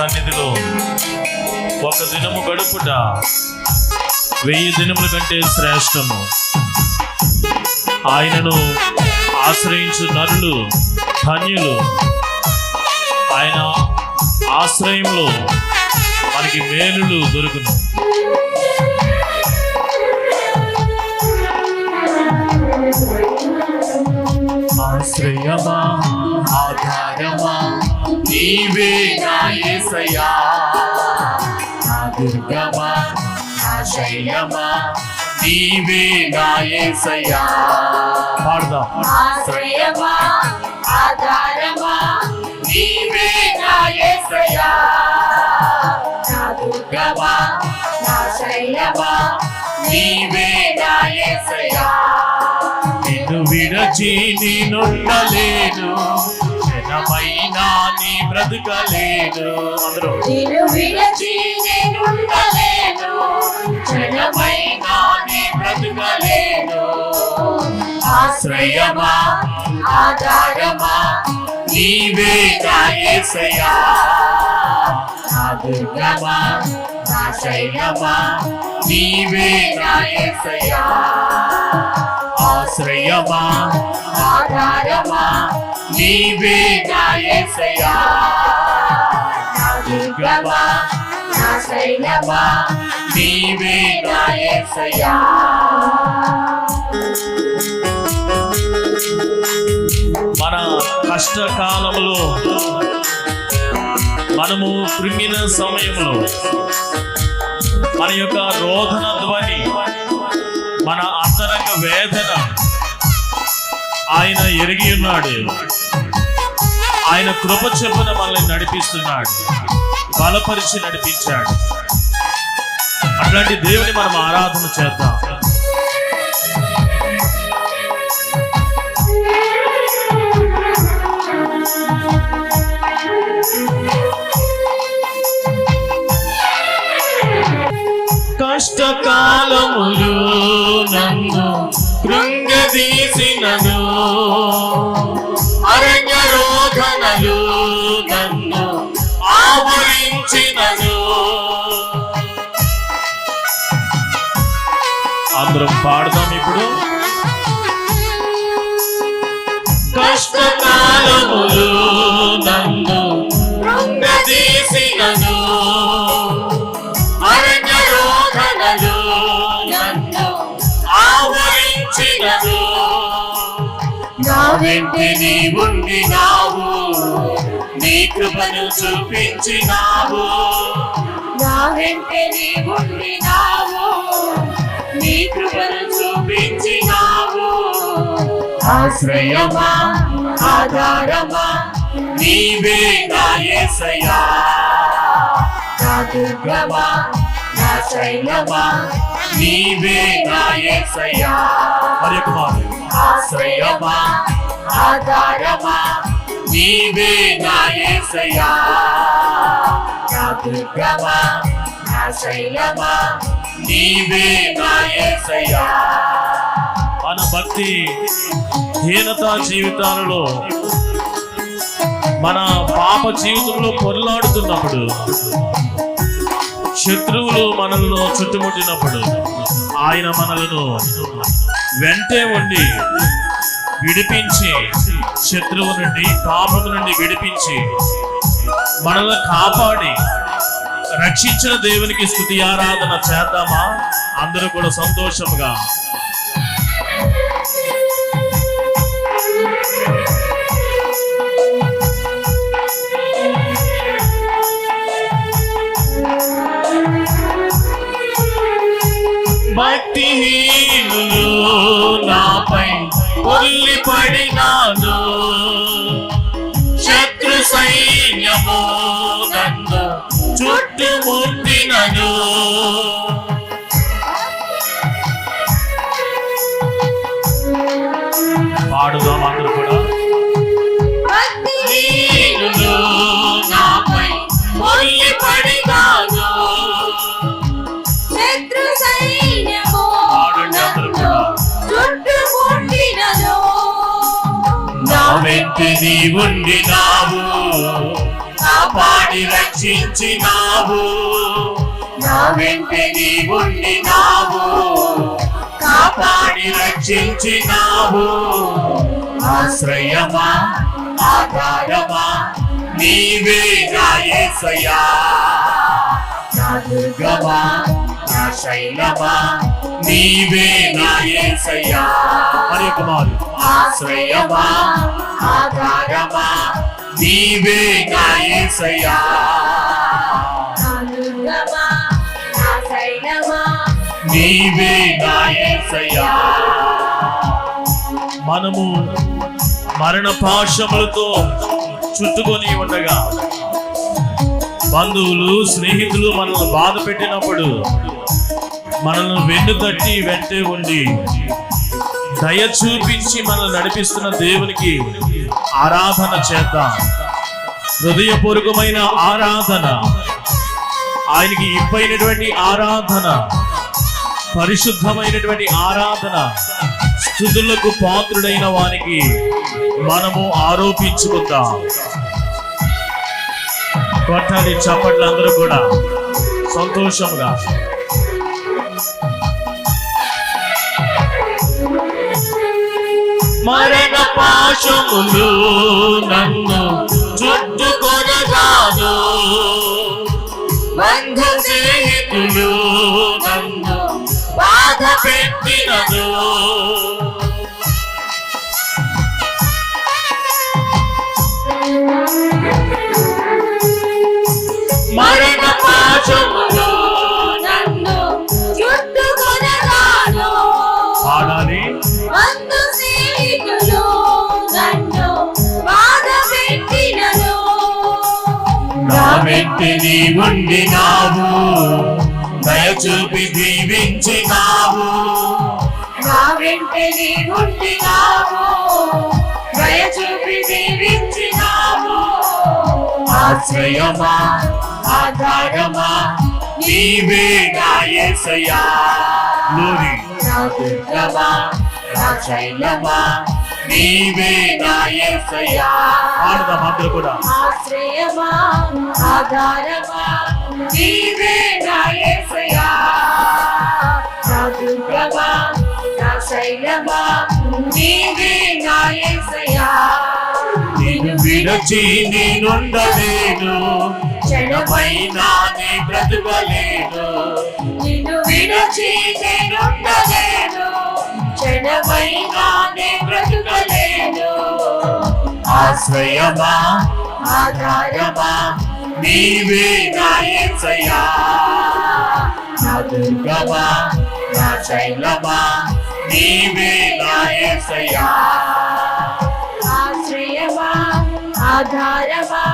సన్నిధిలో ఒక దినము గడుపుట వెయ్యి దినముల కంటే శ్రేష్టము. ఆయనను ఆశ్రయించు నరులు ధన్యులు. ఆయన ఆశ్రయంలో మనకి మేలులు దొరుకును. ఆశ్రయమా ఆధారమా నీవే నా యేసయ్యా నా దుర్గమా నా శైలమా నీవే నా యేసయ్యా పాడదాం. ఆశ్రయమా ఆధారమా నీవే నా యేసయ్యా నా దుర్గమా నా శైలమా నీవే నా యేసయ్యా నిన్ను విడచి నేనుండలేను క్షణమైనా నీ బ్రతకలేను. అందరూ. నిన్ను విడచి నేనుండలేను క్షణమైనా నీ బ్రతకలేను. ఆశ్రయమా ఆధారమా నీవే నా నా దుర్గమా నా శైలమా నీవే ఆశ్రయమా ఆధారమా నీవే నా యేసయ్యా నా దుర్గమా నా శైలమా నీవే నా యేసయ్యా మన కష్టకాలంలో మనము కృంగిన సమయంలో మన యొక్క రోధన ధ్వని మన అంతరంగ వేదన ఆయన ఎరిగి ఉన్నాడు. ఆయన కృప చెప్పున మనల్ని నడిపిస్తున్నాడు. బలపరిచి నడిపించాడు. అట్లాంటి దేవుని మనం ఆరాధన చేద్దాం. కష్టకాలములు పాడదాం ఇప్పుడు. కష్టకాలములు నన్ను కృంగదీసినను అరణ్య రోధనలు నన్ను ఆవరించినను. నా నీ ఉండినావు నీ కృపను చూపించినావు. నా వెంటే నీ ఉండినావు నీ కృపను చూపించినావు. ఆశ్రయమా ఆధారమా నీవే నా యేసయ్యా నా దుర్గమా నా శైలమా నీవే నా యేసయ్యా మరి కుమార్ ఆశ్రయమా ఆధారమా నీవే నా యేసయ్యా నా దుర్గమా శైలమా నీవే నా యేసయ్యా. మన భక్తి హీనత జీవితాలలో మన పాప జీవితంలో పొరలాడుతున్నప్పుడు శత్రువులు మనల్ని చుట్టుముట్టినప్పుడు ఆయన మనలను వెంటే ఉండి విడిపించి శత్రువు నుండి పాపము నుండి విడిపించి మనల్ని కాపాడి రక్షించిన దేవునికి స్థుతి ఆరాధన చేద్దామా? అందరూ కూడా సంతోషంగా. భక్తిహీనులు నాపై ఒల్లి పడినాను శత్రు సైన్యము శత్రు సైన్యము పాడండి అందరూ కూడా. వెంట నీ ఉండినావు కాపాడి రక్షించినావు. నా వెంట నీ ఉండినావు. కాపాడి రక్షించినావు. ఆశ్రయమా ఆధారమా నీవే నా యేసయ్యా నా దుర్గమా నా శైలమా నీవే నా యేసయ్యా మరి కుమారు ఆశ్రయమా ఆధారమా నీవే నీవే మనము మరణ పాశములతో చుట్టుకొని ఉండగా బంధువులు స్నేహితులు మనల్ని బాధ పెట్టినప్పుడు మనల్ని వెన్ను తట్టి వెంటే ఉండి దయ చూపించి మనల్ని నడిపిస్తున్న దేవునికి ఆరాధన చేద్దాం. హృదయపూర్వకమైన ఆరాధన. ఆయనకి ఇప్పైనటువంటి ఆరాధన. పరిశుద్ధమైనటువంటి ఆరాధన. స్థుతులకు పాత్రుడైన వానికి మనము ఆరోపించుకుందాం. కొట్టాలి చప్పట్లు అందరూ కూడా. సంతోషంగా. మరణ పాశములు నన్ను చుట్టుకొనగాదు బంధు స్నేహితులు నన్ను బాధ పెట్టినదు మరణ పాశములు నన్ను చుట్టుకొనగాను పాడాలి. బంధు పెట్టినను. నా ఉండినావు దయచూపి దీవించినావు. నా వెంట నీ ఉండినావు దయ చూపి దీవించినావు. ఆశ్రయమా ఆధారమా నీవే నా యేసయ్యా. గ్లోరీ నా శైలమా నీవే నా యేసయ్యా పాడదాం అందరూ కూడా. ఆశ్రయమా? ఆధారమా? నీవే నా యేసయ్యా నా దుర్గమా నా శైలమా నీవే నా యేసయ్యా నిన్ను విడచి నేనుండలేను. క్షణమైనా నీ బ్రతుకలేను. నిన్ను విడచి నేనుండలేను. క్షణమైనా బ్రతుకలేను. ఆశ్రయమా ఆధారమా నీవే నా నా దుర్గమా నా శైలమా నీవే ఆశ్రయమా ఆధారమా